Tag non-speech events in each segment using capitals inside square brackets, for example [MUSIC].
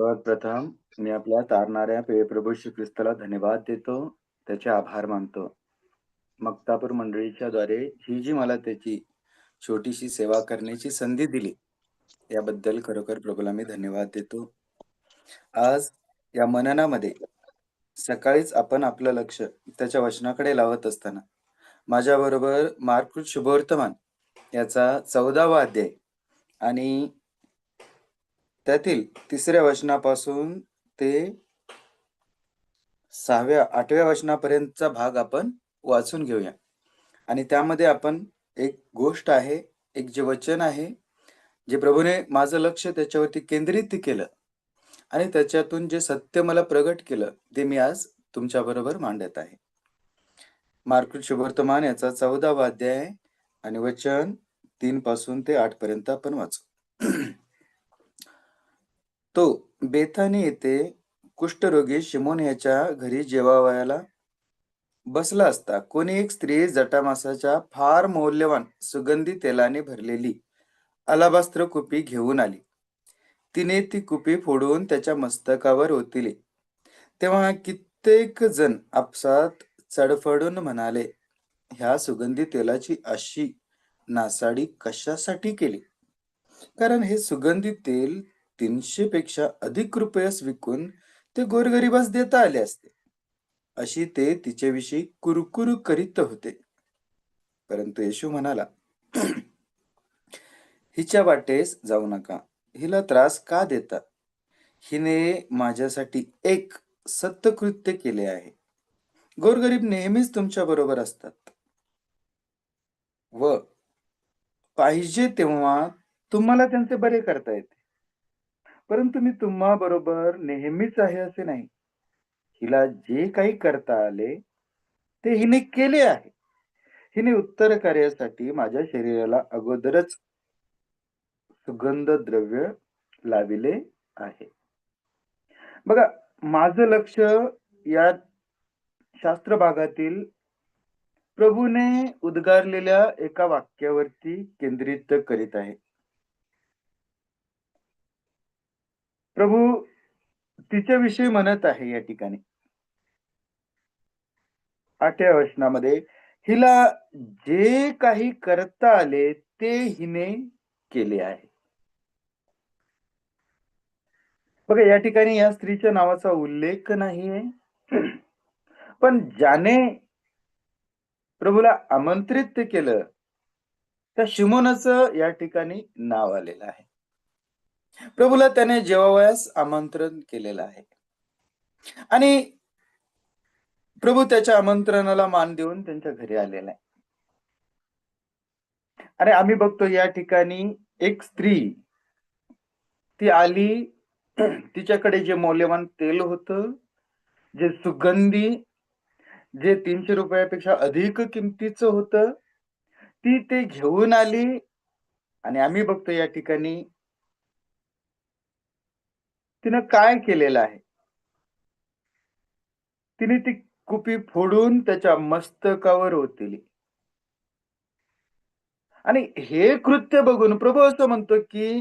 सर्वात प्रथम मी आपल्या तारणाऱ्या प्रिय प्रभू श्री ख्रिस्ताला धन्यवाद देतो. त्याचे आभार मानतो. मक्तापूर मंडळीच्या द्वारे ही जी मला त्याची छोटीशी सेवा करण्याची संधी दिली, याबद्दल खरोखर प्रभूला मी धन्यवाद देतो. आज या मननामध्ये सकाळीच आपण आपलं लक्ष त्याच्या वचनाकडे लावत असताना माझ्याबरोबर मार्कृत शुभवर्तमान याचा 14वा अध्याय आणि त्यातील तिसऱ्या वचनापासून ते 6व्या 8व्या वचनापर्यंतचा भाग आपण वाचून घेऊया. आणि त्यामध्ये आपण एक गोष्ट आहे, एक जे वचन आहे, जे प्रभूने माझं लक्ष त्याच्यावरती केंद्रित केलं आणि त्याच्यातून जे सत्य मला प्रगट केलं, ते मी आज तुमच्याबरोबर मांडत आहे. मार्कृत शुभवर्तमान याचा 14वा अध्याय आणि वचन तीन पासून ते आठ पर्यंत आपण वाचू. तो बेथानी येथे कुष्ठरोगी शिमोन याच्या घरी जेवावयाला बसला असता कोणी एक स्त्री जटामासाच्या फार मौल्यवान सुगंधी तेलाने भरलेली अलाबास्त्र कुपी घेऊन आली. तिने ती कुपी फोडून त्याच्या मस्तकावर ओतिली. तेव्हा कित्येक जण आपसात चडफडून म्हणाले, ह्या सुगंधी तेलाची अशी नासाडी कशासाठी केली? कारण हे सुगंधी तेल तीनशे पेक्षा अधिक रुपयास विकून ते गोरगरिबास देता आले असते. अशी ते तिच्याविषयी कुरकुर करीत होते. परंतु येशू म्हणाला, हिच्या वाटेस जाऊ नका. हिला त्रास का देता? हिने माझ्यासाठी एक सत्यकृत्य केले आहे. गोरगरीब नेहमीच तुमच्या बरोबर असतात व पाहिजे तेव्हा तुम्हाला त्यांचे बरे करता येते. परंतु मी तुम्हा बरोबर नेहमीच आहे असे नाही. हिला जे काही करता आले, ते हिने केले आहे. हिने उत्तर कार्यासाठी माझ्या शरीराला अगोदरच सुगंध द्रव्य लाविले आहे. बघा, माझं लक्ष या शास्त्र भागातील प्रभूने उद्गारलेल्या एका वाक्यावरती केंद्रित करीत आहे. प्रभू तिच्याविषयी म्हणत आहे या ठिकाणी. आठव्या वचनामध्ये हिला जे काही करता आले, ते हिने केले आहे. बघा या ठिकाणी या स्त्रीच्या नावाचा उल्लेख नाहीये. पण ज्याने प्रभूला आमंत्रित केलं, त्या शिमोनाचं या ठिकाणी नाव आलेलं आहे. प्रभूला त्याने जेवावयास आमंत्रण केलेलं आहे. आणि प्रभू त्याच्या आमंत्रणाला मान देऊन त्यांच्या घरी आलेला आहे. आणि आम्ही बघतो या ठिकाणी एक स्त्री ती आली तिच्याकडे जे मौल्यवान तेल होत जे सुगंधी, जे तीनशे रुपयापेक्षा अधिक किमतीचं होतं, ती ते घेऊन आली आणि आम्ही बघतो या ठिकाणी तिनं काय केलेलं आहे? तिने ती कुपी फोडून त्याच्या मस्तकावर ओतली. आणि हे कृत्य बघून प्रभू असं म्हणतो की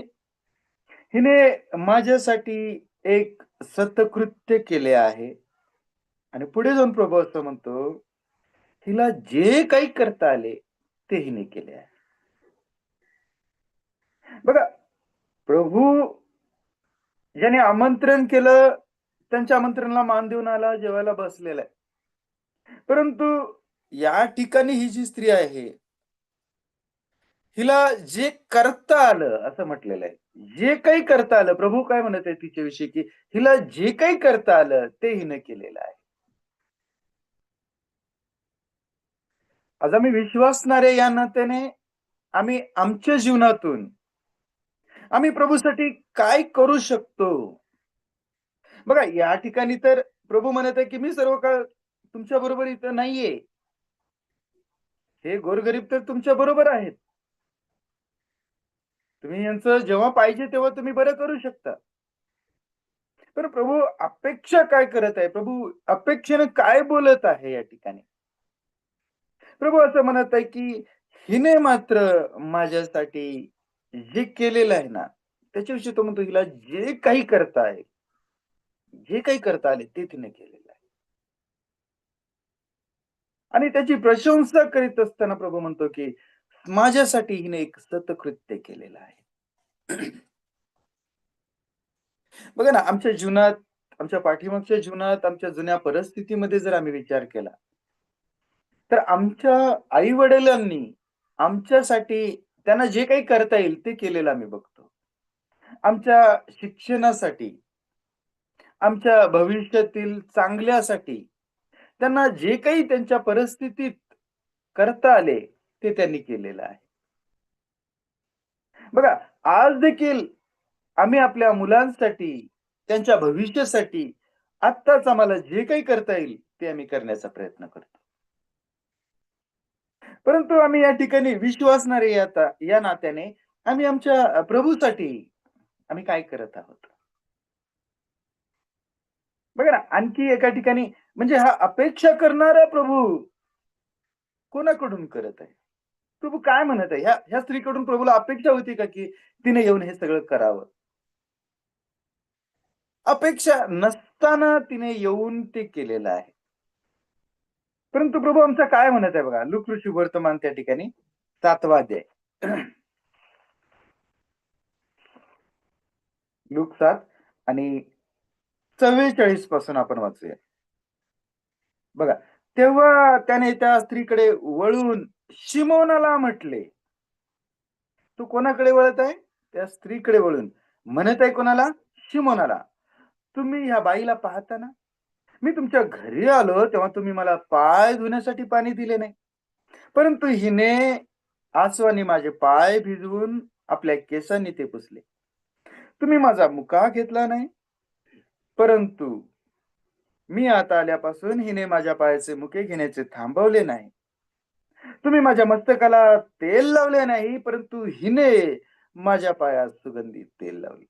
हिने माझ्यासाठी एक सतकृत्य केले आहे. आणि पुढे जाऊन प्रभू असं म्हणतो, हिला जे काही करता आले, ते हिने केले आहे. बघा, प्रभू ज्याने आमंत्रण केलं, त्यांच्या आमंत्रणाला मान देऊन आला, जेवायला बसलेला आहे. परंतु या ठिकाणी ही जी स्त्री आहे, हिला जे करता आलं असं म्हटलेलं आहे. जे काही करता आलं, प्रभू काय म्हणत आहे तिच्याविषयी, की हिला जे काही करता आलं, ते हिनं केलेलं आहे. आज आम्ही विश्वासणारे या नात्याने आम्ही आमच्या जीवनातून आम्ही प्रभूसाठी काय करू शकतो? बघा या ठिकाणी तर प्रभू म्हणत आहे, की मी सर्व काळ तुमच्या बरोबर इथं नाहीये. हे गोरगरीब तर तुमच्या बरोबर आहेत. तुम्ही यांचं जेव्हा पाहिजे तेव्हा तुम्ही बरं करू शकता. तर प्रभू अपेक्षा काय करत आहे? प्रभू अपेक्षेनं काय बोलत आहे या ठिकाणी? प्रभू असं म्हणत आहे, की हिने मात्र माझ्यासाठी जे केलेलं आहे ना, त्याच्याविषयी तो म्हणतो हिला जे काही करता आहे, जे काही करता आले ते तिने केलेलं आहे. आणि त्याची प्रशंसा करीत असताना प्रभू म्हणतो की माझ्यासाठी हिने एक सतकृत्य केलेलं आहे. [CLEARS THROAT] बघा ना आमच्या जीवनात आमच्या पाठीमागच्या जीवनात आमच्या जुन्या परिस्थितीमध्ये जर आम्ही विचार केला तर आमच्या आई वडिलांनी आमच्यासाठी त्यांना जे काही करता येईल ते केलेलं आम्ही बघतो. आमच्या शिक्षणासाठी आमच्या भविष्यातील चांगल्यासाठी त्यांना जे काही त्यांच्या परिस्थितीत करता आले ते त्यांनी केलेलं आहे. बघा आज देखील आम्ही आपल्या मुलांसाठी त्यांच्या भविष्यासाठी आत्ताच आम्हाला जे काही करता येईल ते आम्ही करण्याचा प्रयत्न करतो. परंतु आम्ही या ठिकाणी विश्वासणारे आता या नात्याने आम्ही आमच्या प्रभूसाठी आम्ही काय करत आहोत? बघा ना आणखी एका ठिकाणी म्हणजे हा अपेक्षा करणारा प्रभू कोणाकडून करत आहे? प्रभू काय म्हणत आहे? ह्या ह्या स्त्रीकडून प्रभूला अपेक्षा होती का की तिने येऊन हे सगळं करावं? अपेक्षा नसताना तिने येऊन ते केलेलं आहे. परंतु प्रभू आमचं काय म्हणत आहे बघा? लुकृषी वर्तमान त्या ठिकाणी सातवा अध्याय लुक सात आणि चव्वेचाळीसपासून आपण वाचूया. बघा तेव्हा त्याने त्या स्त्रीकडे वळून शिमोनाला म्हटले तू कोणाकडे वळत आहे? त्या स्त्रीकडे वळून. म्हणत आहे कोणाला? शिमोनाला. तुम्ही ह्या बाईला पाहता ना मी तुमच्या घरी आलो तेव्हा तुम्ही मला पाय धुण्यासाठी पाणी दिले नाही. परंतु हिने आसवानी माझे पाय भिजवून आपल्या केसांनी ते पुसले. तुम्ही माझा मुका घेतला नाही. परंतु मी आता आल्यापासून हिने माझ्या पायाचे मुके घेण्याचे थांबवले नाही. तुम्ही माझ्या मस्तकाला तेल लावले नाही परंतु हिने माझ्या पायात सुगंधी तेल लावले.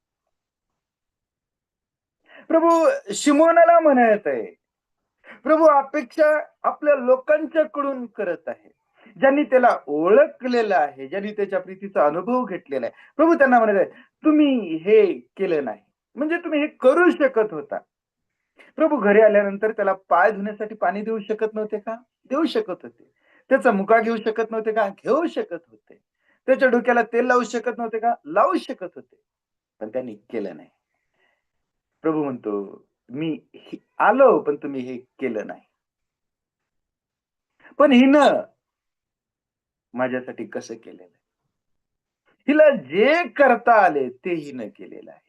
प्रभू शिमोनाला म्हणत आहे. प्रभू अपेक्षा आपल्या लोकांच्याकडून करत आहे. ज्यांनी त्याला ओळखलेलं आहे ज्यांनी त्याच्या प्रीतीचा अनुभव घेतलेला आहे. प्रभू त्यांना म्हणत आहे तुम्ही हे केलं नाही. म्हणजे तुम्ही हे करू शकत होता. प्रभू घरी आल्यानंतर त्याला पाय धुण्यासाठी पाणी देऊ शकत नव्हते का? देऊ शकत होते. त्याचा मुका घेऊ शकत नव्हते का? घेऊ शकत होते. त्याच्या डोक्याला तेल लावू शकत नव्हते का? लावू शकत होते. पण त्यांनी केलं नाही. प्रभू म्हणतो मी आलो पण तुम्ही हे केलं नाही. पण हिनं माझ्यासाठी कसं केलेलं हिला जे करता आले ते हिनं केलेलं आहे.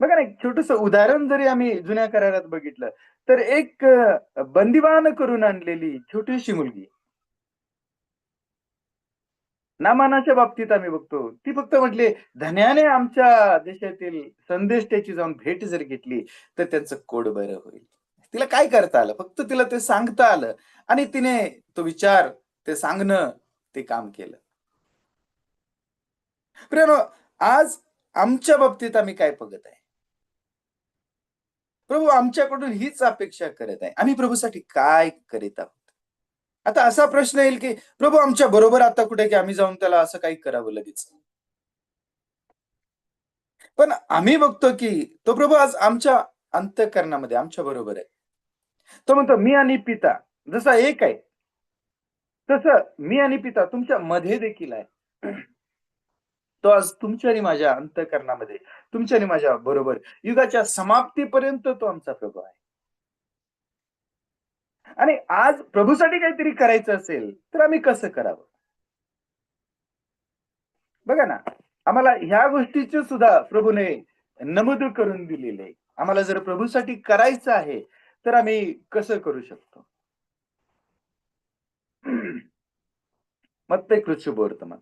बघा ना एक छोटस उदाहरण जरी आम्ही जुन्या करारात बघितलं तर एक बंदिवान करून आणलेली छोटीशी मुलगी नामानाच्या बाबतीत आम्ही बघतो. ती फक्त म्हटली धन्याने आमच्या देशातील संदेश त्याची जाऊन भेट जर घेतली तर त्यांचं कोड बरं होईल. तिला काय करता आलं? फक्त तिला ते सांगता आलं. आणि तिने तो विचार ते सांगणं ते काम केलं. प्रेनो आज आमच्या बाबतीत आम्ही काय बघत आहे? प्रभू आमच्याकडून हीच अपेक्षा करत आहे. आम्ही प्रभूसाठी काय करीत आहोत? आता असा प्रश्न येईल की प्रभू आमच्या बरोबर आता कुठे की आम्ही जाऊन त्याला असं काही करावं लगेच? पण आम्ही बघतो की तो प्रभू आज आमच्या अंतकरणामध्ये आमच्या बरोबर आहे. तो म्हणतो मी आणि पिता जसा एक आहे तसं मी आणि पिता तुमच्या मध्ये देखील आहे. तो आज तुमच्या आणि माझ्या अंतकरणामध्ये तुमच्या आणि माझ्या बरोबर युगाच्या समाप्तीपर्यंत तो आमचा प्रभू आहे. आणि आज प्रभूसाठी काहीतरी करायचं असेल तर आम्ही कसं करावं? बघा ना आम्हाला ह्या गोष्टीचे सुद्धा प्रभूने नमूद करून दिलेले आम्हाला जर प्रभूसाठी करायचं आहे तर आम्ही कसं करू शकतो? मग ते कृषी वर्तमान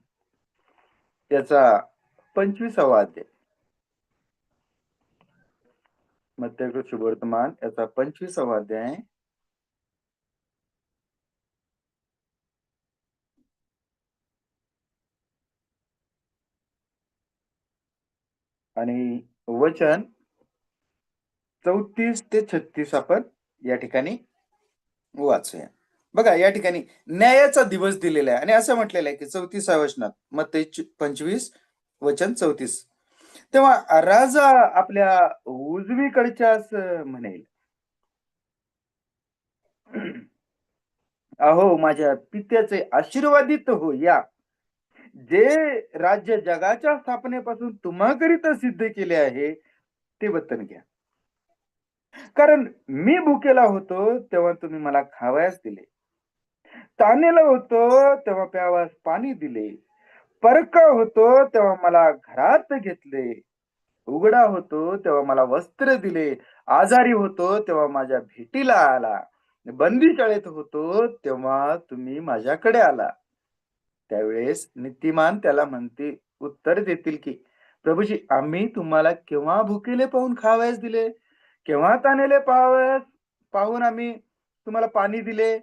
त्याचा पंचवीसावा अध्याय. मध्यकृत वर्तमान याचा पंचवीसावा अध्याय. आणि वचन चौतीस ते छत्तीस आपण या ठिकाणी वाचूया. बघा या ठिकाणी न्यायाचा दिवस दिलेला आहे. आणि असं म्हटलेलं आहे की चौतीसा वचनात मग ते पंचवीस वचन चौतीस. तेव्हा राजा आपल्या उजवीकडच्याच म्हणेल. अहो माझ्या पित्याचे आशीर्वादित हो या जे राज्य जगाच्या स्थापनेपासून तुम्हाकरिता सिद्ध केले आहे ते वतन घ्या. कारण मी भुकेला होतो तेव्हा तुम्ही मला खावयास दिले. तानेला होतो तेव्हा प्यावास पाणी दिले. परका होतो तेव्हा मला घरात घेतले. उघडा होतो तेव्हा मला वस्त्र दिले. आजारी होतो तेव्हा माझ्या भेटीला आला. बंदी शाळेत होतो तेव्हा तुम्ही माझ्याकडे आला. त्यावेळेस नीतिमान त्याला म्हणते उत्तर देतील की प्रभूजी आम्ही तुम्हाला केव्हा भुकेले पाहून खावयास दिले? केव्हा तानेले पाहावयास पाहून आम्ही तुम्हाला पाणी दिले?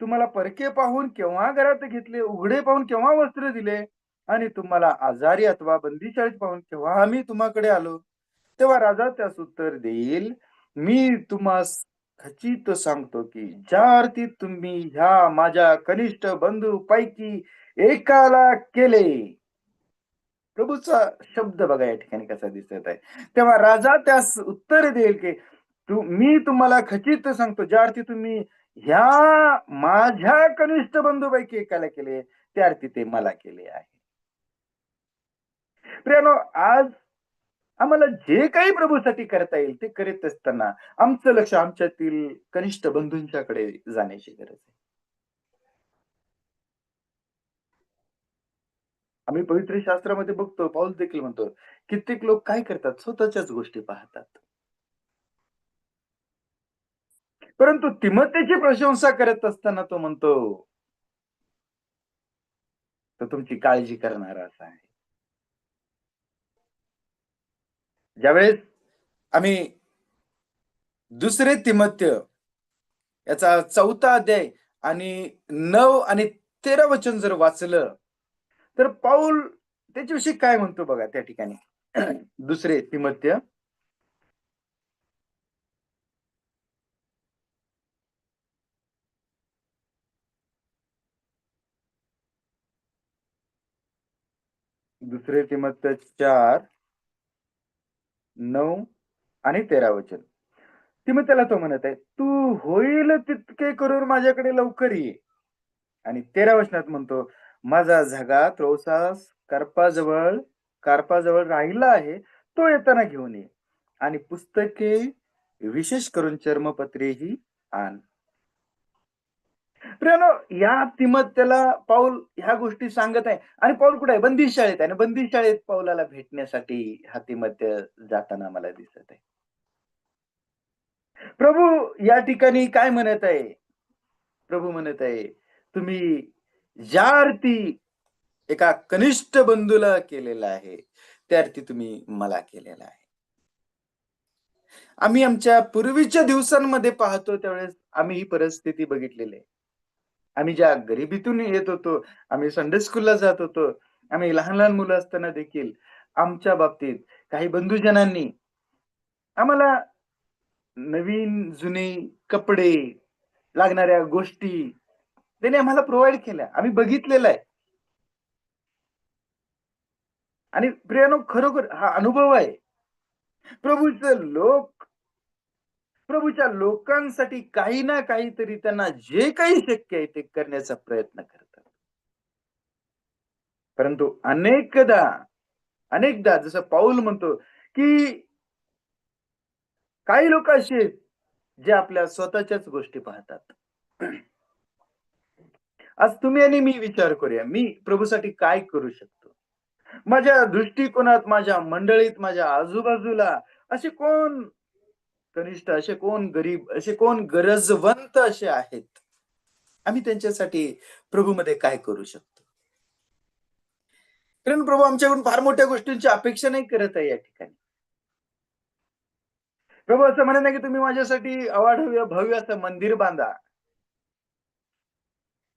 तुम्हाला परके पाहून केव्हा घरात घेतले? उघडे पाहून केव्हा वस्त्र दिले? आणि तुम्हाला आजारी अथवा बंदीशाळेत पाहून केव्हा आम्ही तुम्हाकडे आलो? तेव्हा राजा त्यास उत्तर देईल मी तुम्हास खचित सांगतो की ज्या अर्थी तुम्ही ह्या माझ्या कनिष्ठ बंधू पैकी एकाला केले. प्रभूचा शब्द बघा या ठिकाणी कसा दिसत आहे. तेव्हा राजा त्यास उत्तर देईल की तू मी तुम्हाला खचित सांगतो ज्या अर्थी तुम्ही ह्या माझ्या कनिष्ठ बंधूपैकी एकाला केले त्या अर्थी ते मला केले आहे. प्रियानो आज आम्हाला जे काही प्रभूसाठी करता येईल ते करीत असताना आमचं लक्ष आमच्यातील कनिष्ठ बंधूंच्याकडे जाण्याची गरज आहे. आम्ही पवित्र शास्त्रामध्ये बघतो पाऊल देखील म्हणतो कित्येक लोक काय करतात? स्वतःच्याच गोष्टी पाहतात. परंतु तिमतेची प्रशंसा करत असताना तो म्हणतो तो तुमची काळजी करणारा असा आहे. ज्यावेळेस आम्ही दुसरे तिमत्य याचा चौथा अध्याय आणि नऊ आणि तेरा वचन जर वाचलं तर पाऊल त्याच्याविषयी काय म्हणतो बघा त्या ठिकाणी? [CLEARS THROAT] दुसरे तिमत्य. दुसरे तिमत्य चार. नऊ आणि तेरा वचन. ती मग त्याला तो म्हणत आहे तू होईल तितके करून माझ्याकडे लवकर ये. आणि तेरा वचनात म्हणतो माझा झगा त्रोसास कार्पाजवळ कार्पाजवळ राहिला आहे तो येताना घेऊन ये. आणि पुस्तके विशेष करून चर्मपत्रेही आण. या तिमत्याला पाऊल ह्या गोष्टी सांगत आहे. आणि पाऊल कुठे आहे? बंदी शाळेत आहे आणि बंदी शाळेत पाऊलाला भेटण्यासाठी हा तिमत्य जाताना मला दिसत आहे. प्रभू या ठिकाणी काय म्हणत आहे? प्रभू म्हणत आहे तुम्ही ज्या अर्थी एका कनिष्ठ बंधूला केलेला आहे त्या अर्थी तुम्ही मला केलेला आहे. आम्ही आमच्या पूर्वीच्या दिवसांमध्ये पाहतो त्यावेळेस आम्ही ही परिस्थिती बघितलेली आहे. आम्ही ज्या गरिबीतून येत होतो आम्ही संडे स्कूलला जात होतो आम्ही लहान लहान मुलं असताना देखील आमच्या बाबतीत काही बंधुजनांनी आम्हाला नवीन जुने कपडे लागणाऱ्या गोष्टी त्याने आम्हाला प्रोव्हाइड केल्या. आम्ही बघितलेलं आहे. आणि प्रियानो खरोखर हा अनुभव आहे. प्रभूचं लोक प्रभूच्या लोकांसाठी काही ना काहीतरी त्यांना जे काही शक्य आहे ते करण्याचा प्रयत्न करतात. परंतु अनेकदा अनेकदा जसं पाऊल म्हणतो की काही लोक असे आहेत जे आपल्या स्वतःच्याच गोष्टी पाहतात. आज तुम्ही आणि मी विचार करूया मी प्रभूसाठी काय करू शकतो? माझ्या दृष्टिकोनात माझ्या मंडळीत माझ्या आजूबाजूला असे कोण कनिष्ठ असे कोण गरीब असे कोण गरजवंत असे आहेत? आम्ही त्यांच्यासाठी प्रभूमध्ये काय करू शकतो? कारण प्रभू आमच्याकडून फार मोठ्या गोष्टींची अपेक्षा नाही करत आहे या ठिकाणी. प्रभू असं म्हणत नाही की तुम्ही माझ्यासाठी अवाढव्य भव्य असं मंदिर बांधा.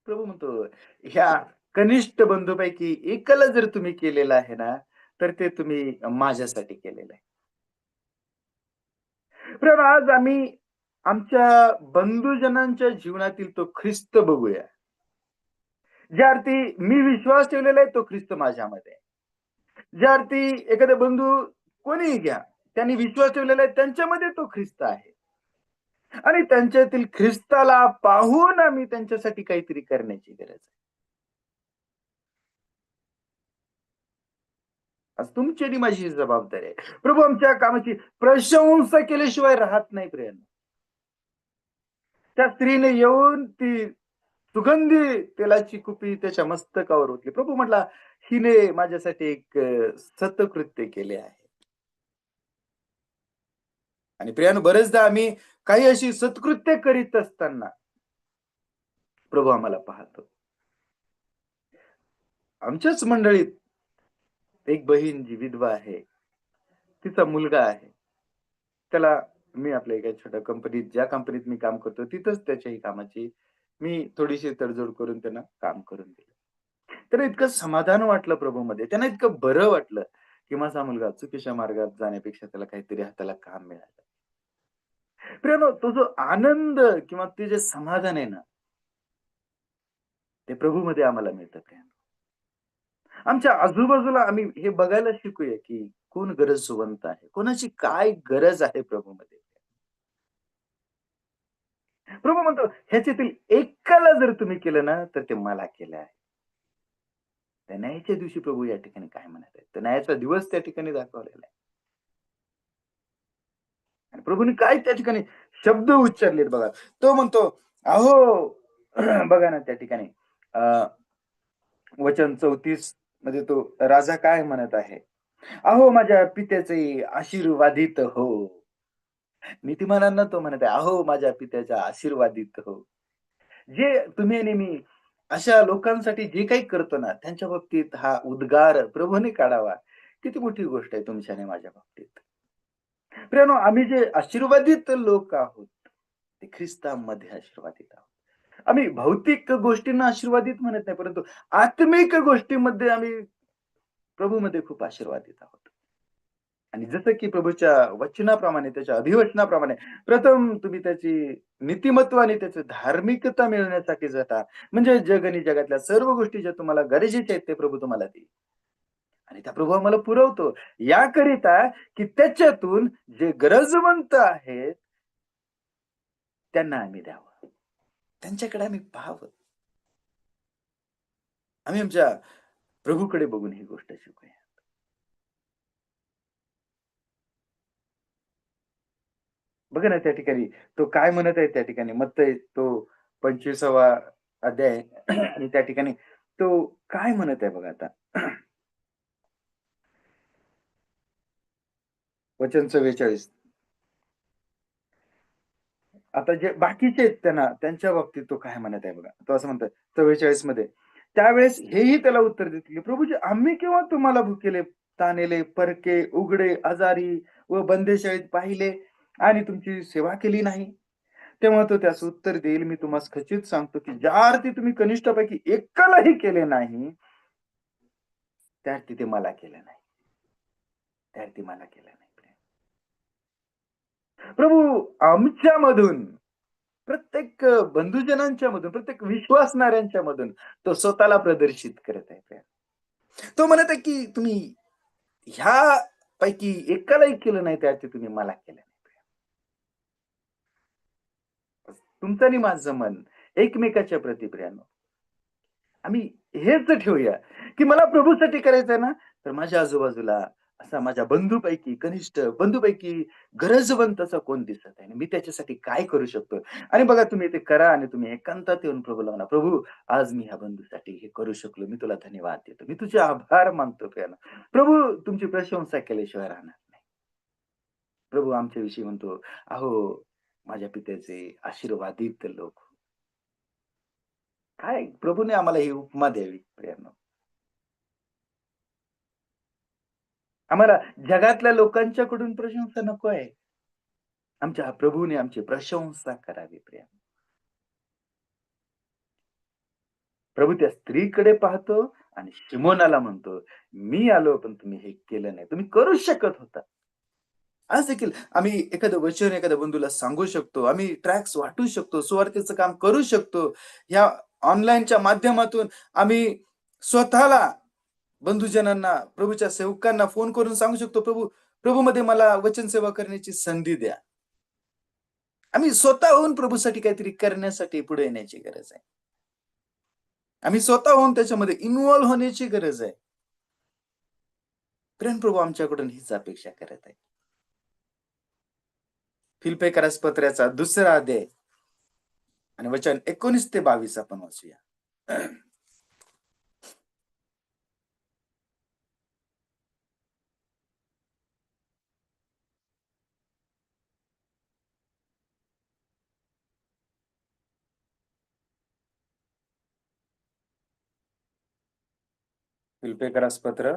प्रभू म्हणतो ह्या कनिष्ठ बंधूपैकी एकला जर तुम्ही केलेलं आहे ना तर ते तुम्ही माझ्यासाठी केलेलं आहे. प्रेम आज आम्ही आमच्या बंधुजनांच्या जीवनातील तो ख्रिस्त बघूया. ज्या अर्थी मी विश्वास ठेवलेला आहे तो ख्रिस्त माझ्यामध्ये. ज्या अर्थी एखादा बंधू कोणीही घ्या त्यांनी विश्वास ठेवलेला आहे त्यांच्यामध्ये तो ख्रिस्त आहे. आणि त्यांच्यातील ख्रिस्ताला पाहून आम्ही त्यांच्यासाठी काहीतरी करण्याची गरज आहे. तुमची आणि माझी जबाबदारी आहे. प्रभू आमच्या कामाची प्रशंसा केल्याशिवाय राहत नाही प्रेम त्या स्त्रीने येऊन ती सुगंधी तेलाची कुपी त्याच्या मस्तकावर होती प्रभू म्हटला हिने माझ्यासाठी एक सतकृत्य केले आहे. आणि प्रियानो बरेचदा आम्ही काही अशी सत्कृत्य करीत असताना प्रभू आम्हाला पाहतो. आमच्याच मंडळीत एक बहीण जी विधवा आहे तिचा मुलगा आहे. त्याला मी आपल्या एका छोट्या कंपनीत ज्या कंपनीत मी काम करतो तिथंच त्याच्याही कामाची मी थोडीशी तडजोड करून त्यांना काम करून दिलं. त्याला इतकं समाधान वाटलं प्रभूमध्ये. त्यांना इतकं बरं वाटलं की माझा मुलगा चुकीच्या मार्गात जाण्यापेक्षा त्याला काहीतरी हाताला काम मिळालं. प्रियानो तो जो आनंद किंवा ते जे समाधान आहे ना ते प्रभूमध्ये आम्हाला मिळतं प्रियानो. आमच्या आजूबाजूला आम्ही हे बघायला शिकूया की कोण गरजवंत आहे कोणाची काय गरज आहे प्रभूमध्ये. प्रभू म्हणतो ह्याच्यातील एकाला जर तुम्ही केलं ना तर ते मला केलं आहे. त्या दिवशी प्रभू या ठिकाणी काय म्हणत आहे तर दिवस त्या ठिकाणी दाखवलेला आहे. आणि प्रभूने काय त्या ठिकाणी शब्द उच्चारलेत बघा. तो म्हणतो अहो [CLEARS THROAT] बघा ना त्या ठिकाणी. अं, वचन चौतीस म्हणजे तो राजा काय म्हणत आहे? अहो माझ्या पित्याचे आशीर्वादित हो. नीतिमानांना तो म्हणत आहे अहो माझ्या पित्याच्या आशीर्वादित हो. जे तुम्ही आणि मी अशा लोकांसाठी जे काही करतो ना त्यांच्या बाबतीत हा उद्गार प्रभूने काढावा. किती मोठी गोष्ट आहे तुमच्या माझ्या बाबतीत. प्रियानो आम्ही जे आशीर्वादित लोक आहोत ते ख्रिस्तामध्ये आशीर्वादित आहोत. आम्ही भौतिक गोष्टींना आशीर्वादित म्हणत नाही परंतु आत्मिक गोष्टींमध्ये आम्ही प्रभूमध्ये खूप आशीर्वादित आहोत. आणि जसं की प्रभूच्या वचनाप्रमाणे त्याच्या अभिवचनाप्रमाणे प्रथम तुम्ही त्याची नीतिमत्व आणि त्याची धार्मिकता मिळवण्यासाठी जाता. म्हणजे जग आणि जगातल्या सर्व गोष्टी ज्या तुम्हाला गरजेच्या आहेत ते प्रभू तुम्हाला देईल. आणि त्या प्रभू आम्हाला पुरवतो. याकरिता की त्याच्यातून जे गरजवंत आहेत त्यांना आम्ही द्यावं. त्यांच्याकडे आम्ही पाहावं आम्ही आमच्या प्रभूकडे बघून ही गोष्ट शिकूया. बघा ना त्या ठिकाणी तो काय म्हणत आहे त्या ठिकाणी? मत तो पंचवीसावा अध्याय आणि त्या ठिकाणी तो काय म्हणत आहे बघा आता? वचन चव्वेचाळीस आता जे बाकीचे आहेत त्यांना त्यांच्या बाबतीत तो काय म्हणत आहे बघा. तो असं म्हणतोय चव्वेचाळीसमध्ये. त्यावेळेस हेही त्याला उत्तर देतील प्रभूजी आम्ही केव्हा तुम्हाला भुकेले तानेले परके उघडे आजारी व बंदेशाळीत पाहिले आणि तुमची सेवा केली नाही? तेव्हा तो त्यास उत्तर देईल. मी तुम्हाला खचित सांगतो की ज्या अर्थी तुम्ही कनिष्ठापैकी एकालाही केले नाही त्या अर्थी ते मला केलं नाही. त्या अर्थी मला केलं नाही. प्रभू आमच्या मधून प्रत्येक बंधुजनांच्या मधून प्रत्येक विश्वासणाऱ्यांच्या मधून तो स्वतःला प्रदर्शित करत आहे तो म्हणत आहे की तुम्ही ह्या पैकी एकालाही केलं नाही त्या तुम्ही मला केलं नाही तुमचं आणि माझं मन एकमेकाच्या प्रतिप्रियानं आम्ही हेच ठेवूया की मला प्रभूसाठी करायचंय ना तर माझ्या आजूबाजूला असा माझ्या बंधूपैकी कनिष्ठ बंधूपैकी गरजवंत असा कोण दिसत आहे? मी त्याच्यासाठी काय करू शकतो? आणि बघा तुम्ही ते करा आणि तुम्ही एकांतात येऊन प्रभूला म्हणा प्रभू आज मी ह्या बंधूसाठी हे करू शकलो. मी तुला धन्यवाद देतो. मी तुझे आभार मानतो प्रेरणा प्रभू तुमची प्रशंसा केल्याशिवाय राहणार नाही. प्रभू आमच्याविषयी म्हणतो अहो माझ्या पित्याचे आशीर्वादित लोक. काय? प्रभूने आम्हाला ही उपमा द्यावी प्रेरणा आम्हाला जगातल्या लोकांच्याकडून प्रशंसा नको आहे. आमच्या प्रभूने आमची प्रशंसा करावी प्रिया. प्रभू त्या स्त्रीकडे पाहतो आणि शिमोनाला म्हणतो मी आलो पण तुम्ही हे केलं नाही. तुम्ही करू शकत होता. आज देखील आम्ही एखादं वचन एखाद्या बंधूला सांगू शकतो आम्ही ट्रॅक्स वाटू शकतो सुवार्थीचं काम करू शकतो. ह्या ऑनलाईनच्या माध्यमातून आम्ही स्वतःला बंधुजनांना प्रभूच्या सेवकांना फोन करून सांगू शकतो प्रभू प्रभू मध्ये मला वचन सेवा करण्याची संधी द्या. आम्ही स्वतःहून प्रभूसाठी काहीतरी करण्यासाठी पुढे येण्याची गरज आहे. आम्ही स्वतःहून त्याच्यामध्ये इन्वॉल्व्ह होण्याची गरज आहे. प्रेम प्रभू आमच्याकडून हीच अपेक्षा करत आहे. फिल्पेकरास पत्र्याचा दुसरा अध्याय आणि वचन एकोणीस ते बावीस आपण वाचूया. फिल्पेकरास पत्र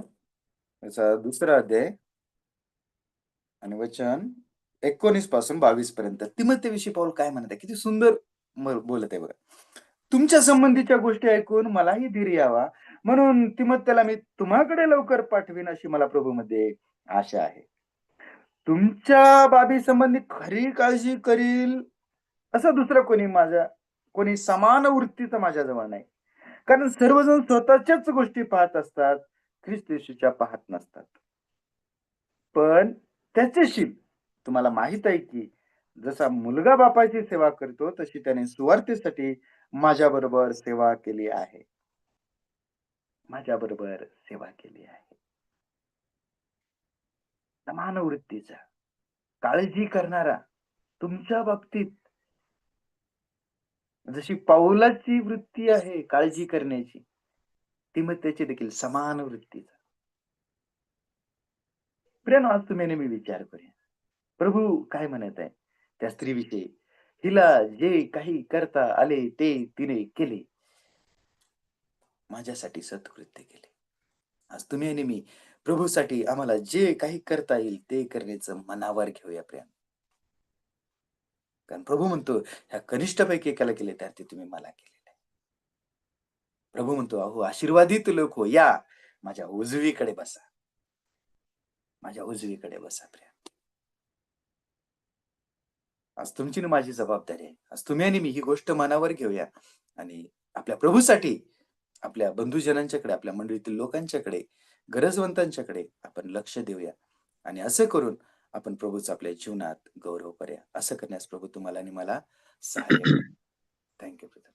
याचा दुसरा अध्याय आणि वचन एकोणीसपासून बावीस पर्यंत. तिमत्तेविषयी पाऊल काय म्हणत आहे? किती सुंदर बोलत आहे बघा. तुमच्या संबंधीच्या गोष्टी ऐकून मलाही धीर यावा. म्हणून तिमत्तेला मी तुम्हाकडे लवकर पाठवीन अशी मला प्रभूमध्ये आशा आहे. तुमच्या बाबी संबंधी खरी काळजी करील असं दुसरं कोणी माझ्या कोणी समान वृत्तीचं माझ्याजवळ नाही. कारण सर्वजण स्वतःच्याच गोष्टी पाहत असतात ख्रिस्त येशूच्या पाहत नसतात. पण त्याच्याशी तुम्हाला माहीत आहे की जसा मुलगा बापाची सेवा करतो तशी त्याने सुवार्थेसाठी माझ्या बरोबर सेवा केली आहे. माझ्या बरोबर सेवा केली आहे. समान वृत्तीचा काळजी करणारा तुमच्या बाबतीत जशी पाऊलाची वृत्ती आहे काळजी करण्याची ती मग त्याची देखील समान वृत्तीचा प्रेम आज तुम्ही नेहमी विचार करूया. प्रभू काय म्हणत आहे? त्या स्त्रीविषयी. हिला जे काही करता आले ते तिने केले. माझ्यासाठी सत्कृत्य केले. आज तुम्ही नेहमी प्रभूसाठी आम्हाला जे काही करता येईल ते करण्याचं मनावर घेऊया प्रेम कारण प्रभू म्हणतो ह्या कनिष्ठपैकी एकाला केले त्या ते तुम्ही मला केलेलं आहे. प्रभू म्हणतो अहो आशीर्वादित लोक हो या. माझ्या उजवीकडे बसा. माझ्या उजवीकडे बसा प्रिया. आज तुमची ना माझी जबाबदारी आहे. आज तुम्ही आणि मी ही गोष्ट मनावर घेऊया. आणि आपल्या प्रभूसाठी आपल्या बंधुजनांच्याकडे आपल्या मंडळीतील लोकांच्याकडे गरजवंतांच्याकडे आपण लक्ष देऊया. आणि असं करून आपण प्रभूचा आपल्या जीवनात गौरव करूया. असं करण्यास प्रभू तुम्हाला आणि मला सहाय्य थँक्यू [CLEARS THROAT]